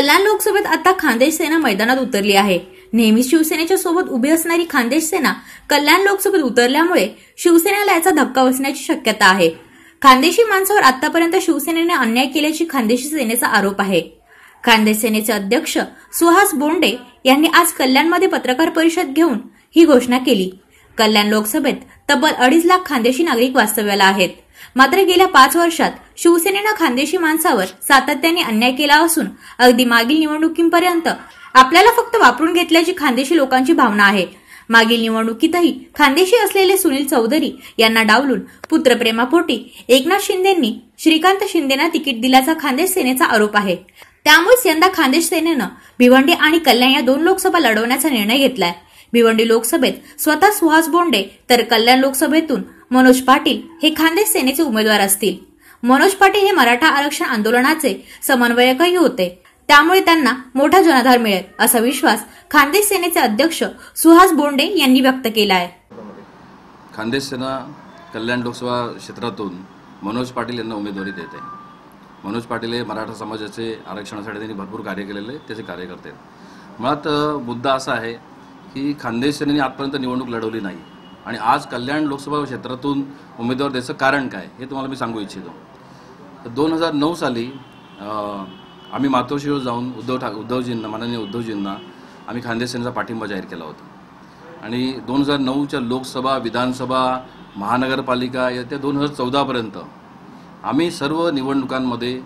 कल्याण लोकसभेत आता खानदेश सेना मैदानात उतरली आहे. नेहमी शिवसेनेच्या सोबत उभी असणारी खानदेश सेना कल्याण लोकसभेत उतरल्यामुळे शिवसेनेला याचा धक्का बसण्याची शक्यता आहे. खानदेशी माणसावर आतापर्यंत शिवसेनेने अन्याय केल्याची खानदेशी सेनेचा आरोप आहे. खानदेश सेनेचे अध्यक्ष सुहास बोंडे यांनी आज कल्याणमध्ये पत्रकार परिषद घेऊन ही घोषणा केली. कल्याण लोकसभेत तब्बल अडीच लाख खानदेशी नागरिक वास्तव्याला आहेत. मात्र गेल्या पाच वर्षात शिवसेनेनं खानदेशी माणसावर सातत्याने अन्याय केला असून अगदी मागील निवडणुकीपर्यंत आपल्याला फक्त वापरून घेतल्याची खानदेशी लोकांची भावना आहे. मागील निवडणुकीतही खानदेशी असलेले सुनील चौधरी यांना डावलून पुत्रप्रेमापोटी एकनाथ शिंदेंनी श्रीकांत शिंदेना तिकीट दिल्याचा खानदेश सेनेचा आरोप आहे. त्यामुळेच यंदा खानदेश सेनेनं भिवंडी आणि कल्याण या दोन लोकसभा लढवण्याचा निर्णय घेतलाय. भिवंडी लोकसभेत स्वतः सुहास बोंडे तर कल्याण लोकसभेतून मनोज पाटील हे खानदेश सेनेचे उमेदवार असतील. मनोज पाटील हे मराठा आरक्षण आंदोलनाचे समन्वयकही होते. त्यामुळे त्यांना मोठा जनाधार मिळेल असा विश्वास खानदेश सेनेचे अध्यक्ष सुहास बोंडे यांनी व्यक्त केला आहे खानदेश सेना कल्याण लोकसभा क्षेत्रातून मनोज पाटील यांना उमेदवारी देत आहे. मनोज पाटील हे मराठा समाजाचे आरक्षणासाठी त्यांनी भरपूर कार्य केलेले त्याचे कार्यकर्ते आहेत. मुळात मुद्दा असा आहे की खानदेश सेनेने आजपर्यंत निवडणूक लढवली नाही. आणि आज कल्याण लोकसभा क्षेत्रातून उमेदवार द्यायचं कारण काय हे तुम्हाला मी सांगू इच्छितो. तर दोन हजार नऊ साली आम्ही मातोश्रीवर जाऊन उद्धव ठा उद्धवजींना माननीय उद्धवजींना आम्ही खानदेश पाठिंबा जाहीर केला होता. आणि दोन हजार नऊच्या लोकसभा विधानसभा महानगरपालिका येत्या दोन हजार चौदापर्यंत आम्ही सर्व निवडणुकांमध्ये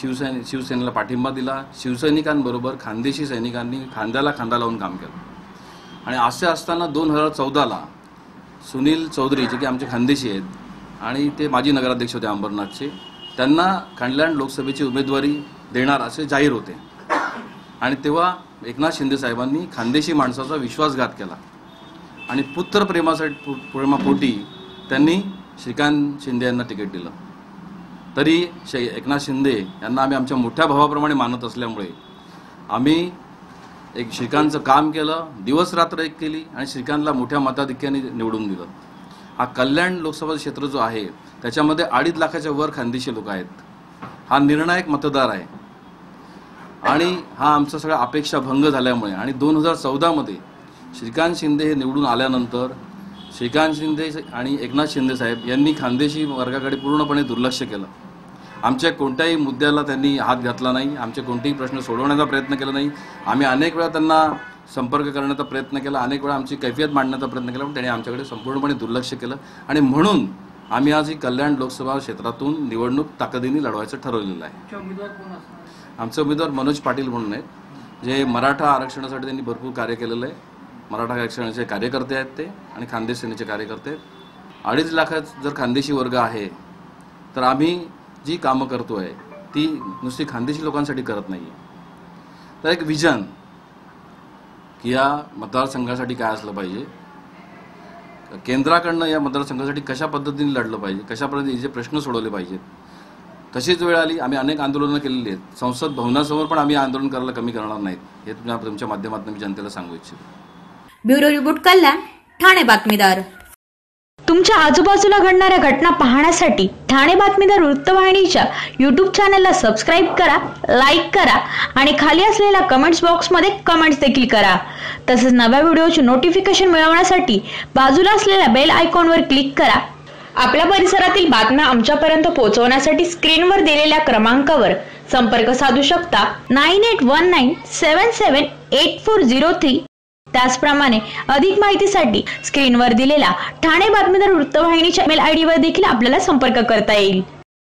शिवसेने शिवसेनेला पाठिंबा दिला. शिवसैनिकांबरोबर खानदेशी सैनिकांनी खांद्याला खांदा लावून काम केलं. आणि असे असताना दोन हजार चौदाला सुनील चौधरी जे की आमचे खानदेशी आहेत आणि ते माजी नगराध्यक्ष होते अंबरनाथचे त्यांना खंडलँड लोकसभेची उमेदवारी देणार असे जाहीर होते. आणि तेव्हा एकनाथ शिंदे साहेबांनी खानदेशी माणसाचा विश्वासघात केला. आणि पुत्र प्रेमासाठी पु- प्रेमापोटी त्यांनी श्रीकांत शिंदे यांना तिकीट दिलं. तरी श एकनाथ शिंदे यांना आम्ही आमच्या मोठ्या भावाप्रमाणे मानत असल्यामुळे आम्ही एक श्रीकांतचं काम केलं दिवस रात्र एक केली आणि श्रीकांतला मोठ्या मताधिक्याने निवडून दिलं. हा कल्याण लोकसभा क्षेत्र जो आहे त्याच्यामध्ये अडीच लाखाच्या वर खानदेशी लोक आहेत. हा निर्णायक मतदार आहे. आणि हा आमचा सगळा अपेक्षा भंग झाल्यामुळे आणि दोन हजार चौदामध्ये श्रीकांत शिंदे हे निवडून आल्यानंतर श्रीकांत शिंदे आणि एकनाथ शिंदे साहेब यांनी खानदेशी वर्गाकडे पूर्णपणे दुर्लक्ष केलं. आमच्या कोणत्याही मुद्द्याला त्यांनी हात घातला नाही आमचे कोणतेही प्रश्न सोडवण्याचा प्रयत्न केला नाही. आम्ही अनेक वेळा त्यांना संपर्क करण्याचा प्रयत्न केला अनेक वेळा आमची कैफियत मांडण्याचा प्रयत्न केला पण त्यांनी आमच्याकडे संपूर्णपणे दुर्लक्ष केलं. आणि म्हणून आम्ही आज ही कल्याण लोकसभा क्षेत्रातून निवडणूक ताकदीने लढवायचं ठरवलेलं आहे. आमचे उमेदवार मनोज पाटील म्हणून आहेत. जे मराठा आरक्षणासाठी त्यांनी भरपूर कार्य केलेलं आहे. मराठा आरक्षणाचे कार्यकर्ते आहेत ते आणि खानदेश सेनेचे कार्यकर्ते आहेत. अडीच लाखात जर खानदेशी वर्ग आहे तर आम्ही जी कामं करतो आहे ती नुसती खानदेशी लोकांसाठी करत नाही आहे तर एक विजन की या मतदारसंघासाठी काय असलं पाहिजे? केंद्राकडनं या मतदारसंघासाठी कशा पद्धतीने लढलं पाहिजे? कशा पद्धतीने जे प्रश्न सोडवले पाहिजेत? तशीच वेळ आली आम्ही अनेक आंदोलनं केलेली आहेत. संसद भवनासमोर पण आम्ही आंदोलन करायला कमी करणार नाहीत. हे तुमच्या तुमच्या माध्यमातून मी जनतेला सांगू इच्छितो. ब्युरो रिपोर्ट कल्याण ठाणे बातमीदार. तुमच्या आजूबाजूला घडणाऱ्या घटना पाहण्यासाठी ठाणे बातमीदार वृत्तवाहिनीच्या यूट्यूब चॅनलला सबस्क्राईब करा लाईक करा आणि खाली असलेल्या कमेंट्स बॉक्समध्ये कमेंट्स देखील करा. तसेच नव्या व्हिडिओचे नोटिफिकेशन मिळवण्यासाठी बाजूला असलेल्या बेल आयकॉनवर क्लिक करा. आपल्या परिसरातील बातम्या आमच्यापर्यंत पोहोचवण्यासाठी स्क्रीनवर दिलेल्या क्रमांकावर संपर्क साधू शकता. Nine eight one nine seven seven eight four zero three त्याचप्रमाणे अधिक माहितीसाठी स्क्रीनवर दिलेला ठाणे बातमीदार वृत्तवाहिनीच्या मेल आयडीवर देखील आपल्याला संपर्क करता येईल.